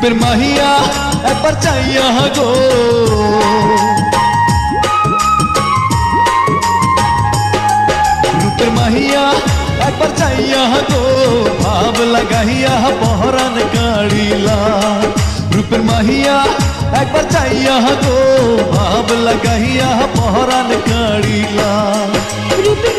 फिर माहिया परचाइया गो फिर माहिया परचाइया गो भाव लगाइया बहरन गाड़ीला रुपर माहिया एक बार चाहिया गो भाव लगाइया बहरन गाड़ीला रुपर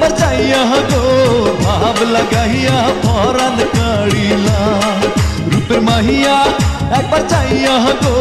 पर जाइया गो भाव लगाइया फ़ौरन कड़ीला रूप माहिया एक पर जाइया गो